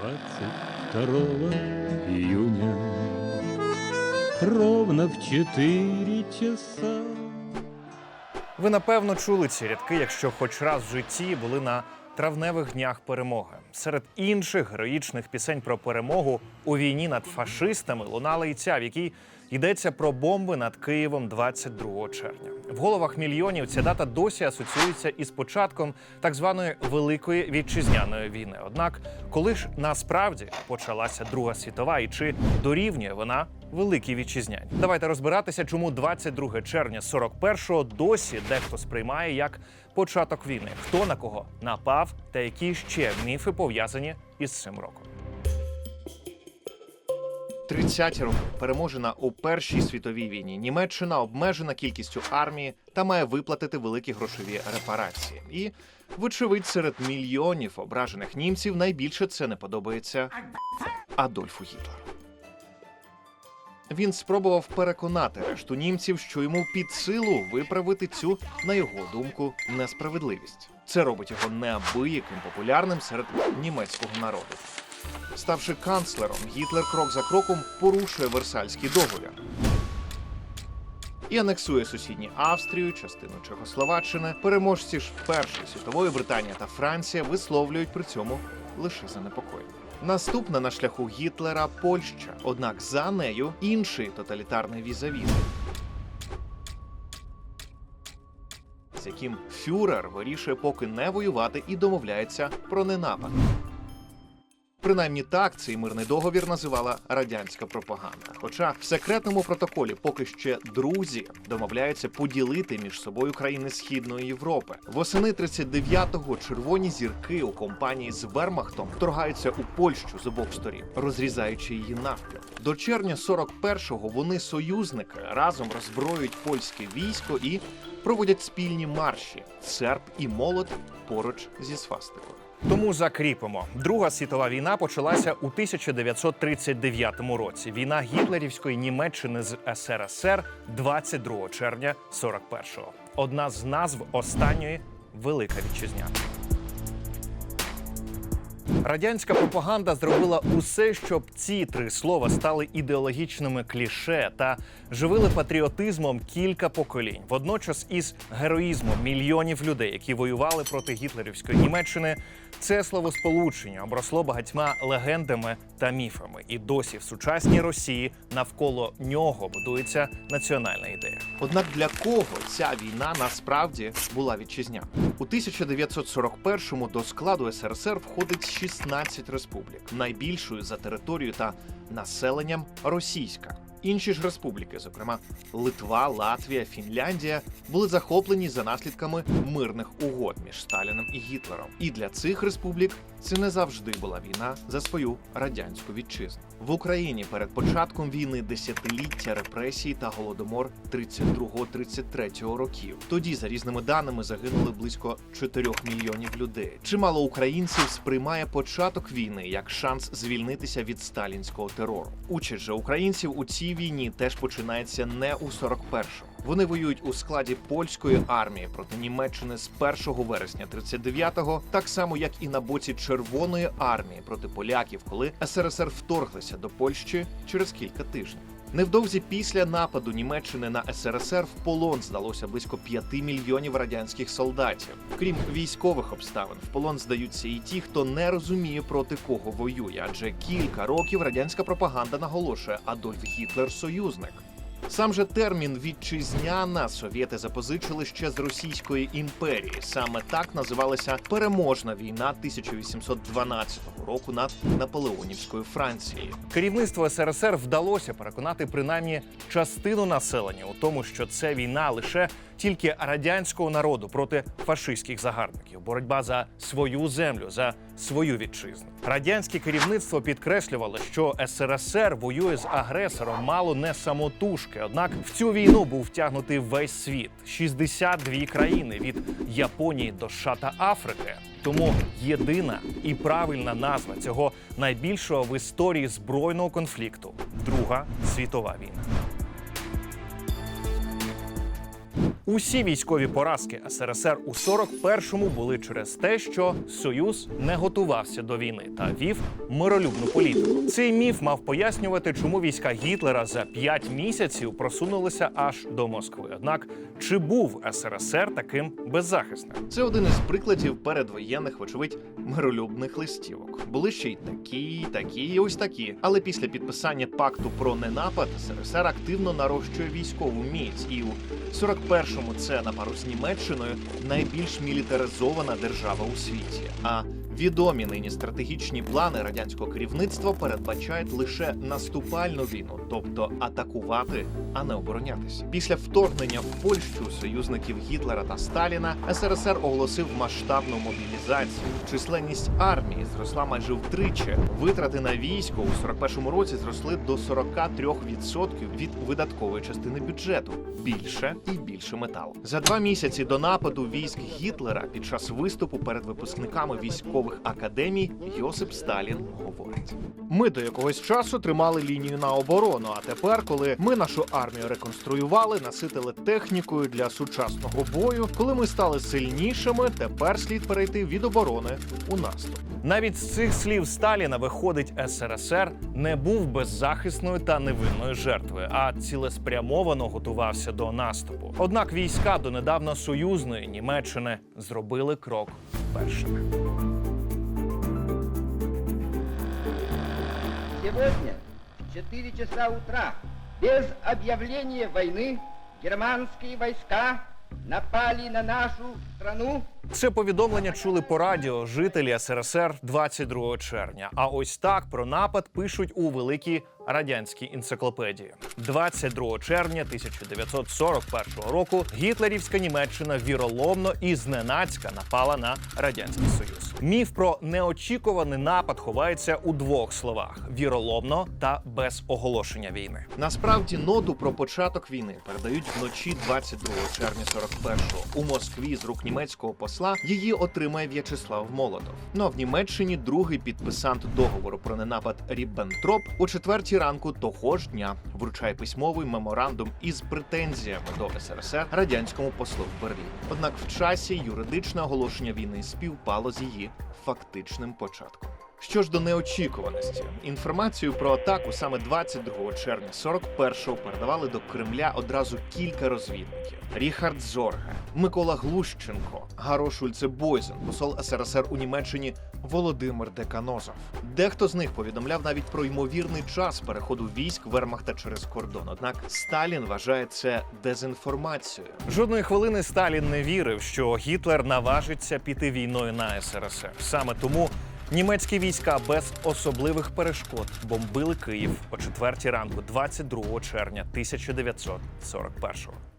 22 июня Ровно в 4 часа Ви напевно чули ці рядки, якщо хоч раз в житті були на травневих днях перемоги. Серед інших героїчних пісень про перемогу у війні над фашистами лунала і ця, в якій йдеться про бомби над Києвом 22 червня. В головах мільйонів ця дата досі асоціюється із початком так званої великої вітчизняної війни. Однак, коли ж насправді почалася Друга світова і чи дорівнює вона великій вітчизняні? Давайте розбиратися, чому 22 червня 41-го досі дехто сприймає як початок війни, хто на кого напав та які ще міфи пов'язані із цим роком. 30-ті роки переможена у Першій світовій війні. Німеччина обмежена кількістю армії та має виплатити великі грошові репарації. І, вочевидь, серед мільйонів ображених німців найбільше це не подобається Адольфу Гітлеру. Він спробував переконати решту німців, що йому під силу виправити цю, на його думку, несправедливість. Це робить його неабияким популярним серед німецького народу. Ставши канцлером, Гітлер крок за кроком порушує Версальський договір і анексує сусідні Австрію, частину Чехословаччини. Переможці ж Першої світової Британія та Франція висловлюють при цьому лише занепокоєння. Наступна на шляху Гітлера Польща, однак за нею інший тоталітарний візавіз, з яким фюрер вирішує поки не воювати і домовляється про ненапад. Принаймні так цей мирний договір називала радянська пропаганда. Хоча в секретному протоколі поки ще друзі домовляються поділити між собою країни Східної Європи. Восени 39-го червоні зірки у компанії з Вермахтом вторгаються у Польщу з обох сторін, розрізаючи її навпіл. До червня 41-го вони союзники разом роззброюють польське військо і проводять спільні марші серп і молот поруч зі свастикою. Тому закріпимо. Друга світова війна почалася у 1939 році. Війна гітлерівської Німеччини з СРСР 22 червня 41-го. Одна з назв останньої Велика Вітчизняна. Радянська пропаганда зробила усе, щоб ці три слова стали ідеологічними кліше та живили патріотизмом кілька поколінь. Водночас із героїзмом мільйонів людей, які воювали проти гітлерівської Німеччини, це словосполучення обросло багатьма легендами та міфами. І досі в сучасній Росії навколо нього будується національна ідея. Однак для кого ця війна насправді була вітчизня? У 1941-му до складу СРСР входить 16 республік, найбільшою за територією та населенням російська. Інші ж республіки, зокрема Литва, Латвія, Фінляндія, були захоплені за наслідками мирних угод між Сталіним і Гітлером. І для цих республік це не завжди була війна за свою радянську вітчизну. В Україні перед початком війни десятиліття репресій та голодомор 32-33 років. Тоді, за різними даними, загинули близько 4 мільйонів людей. Чимало українців сприймає початок війни як шанс звільнитися від сталінського терору. Участь же українців у цій війні теж починається не у 41-му. Вони воюють у складі польської армії проти Німеччини з 1 вересня 39-го, так само як і на боці Червоної армії проти поляків, коли СРСР вторглися до Польщі через кілька тижнів. Невдовзі після нападу Німеччини на СРСР в полон здалося близько 5 мільйонів радянських солдатів. Крім військових обставин, в полон здаються і ті, хто не розуміє проти кого воює, адже кілька років радянська пропаганда наголошує Адольф Гітлер союзник. Сам же термін вітчизняна совєти запозичили ще з Російської імперії. Саме так називалася переможна війна 1812 року над Наполеонівською Францією. Керівництву СРСР вдалося переконати принаймні частину населення у тому, що це війна лише тільки радянського народу проти фашистських загарбників, боротьба за свою землю, за свою вітчизну. Радянське керівництво підкреслювало, що СРСР воює з агресором мало не самотужки. Однак в цю війну був втягнутий весь світ 62 країни від Японії до США та Африки. Тому єдина і правильна назва цього найбільшого в історії збройного конфлікту Друга світова війна. Усі військові поразки СРСР у 41-му були через те, що Союз не готувався до війни та вів миролюбну політику. Цей міф мав пояснювати, чому війська Гітлера за 5 місяців просунулися аж до Москви. Однак чи був СРСР таким беззахисним? Це один із прикладів передвоєнних, вочевидь, миролюбних листівок. Були ще й такі, такі, і ось такі. Але після підписання пакту про ненапад СРСР активно нарощує військову міць, і у 41-му це на пару з Німеччиною найбільш мілітаризована держава у світі. А відомі нині стратегічні плани радянського керівництва передбачають лише наступальну війну, тобто атакувати, а не оборонятися. Після вторгнення в Польщу союзників Гітлера та Сталіна СРСР оголосив масштабну мобілізацію. Численність армії зросла майже втричі. Витрати на військо у 41-му році зросли до 43% від видаткової частини бюджету. Більше і більше металу. За два місяці до нападу військ Гітлера під час виступу перед випускниками військових академій Йосип Сталін говорить: ми до якогось часу тримали лінію на оборону. А тепер, коли ми нашу армію реконструювали, наситили технікою для сучасного бою, коли ми стали сильнішими, тепер слід перейти від оборони у наступ. Навіть з цих слів Сталіна виходить, СРСР не був беззахисною та невинною жертвою, а цілеспрямовано готувався до наступу. Однак війська донедавна союзної Німеччини зробили крок першими. Сегодня в 4 часа утра без объявления войны германские войска напали на нашу страну Це повідомлення чули по радіо жителі СРСР 22 червня. А ось так про напад пишуть у великій радянській енциклопедії. 22 червня 1941 року гітлерівська Німеччина віроломно і зненацька напала на радянський союз. Міф про неочікуваний напад ховається у двох словах: віроломно та без оголошення війни. Насправді ноту про початок війни передають вночі 22 червня 41-го. У Москві з рук німецького посла її отримає В'ячеслав Молотов. Ну а в Німеччині другий підписант договору про ненапад Ріббентроп у четвертій ранку того ж дня вручає письмовий меморандум із претензіями до СРСР радянському послу в Берліні. Однак в часі юридичне оголошення війни співпало з її фактичним початком. Що ж до неочікуваності, інформацію про атаку саме 22 червня 41-го передавали до Кремля одразу кілька розвідників: Ріхард Зорге, Микола Глущенко, Гаро Шульце Бойзен, посол СРСР у Німеччині Володимир Деканозов. Дехто з них повідомляв навіть про ймовірний час переходу військ Вермахта через кордон. Однак Сталін вважає це дезінформацією. Жодної хвилини Сталін не вірив, що Гітлер наважиться піти війною на СРСР. Саме тому німецькі війська без особливих перешкод бомбили Київ о 4 ранку, 22 червня 1941-го.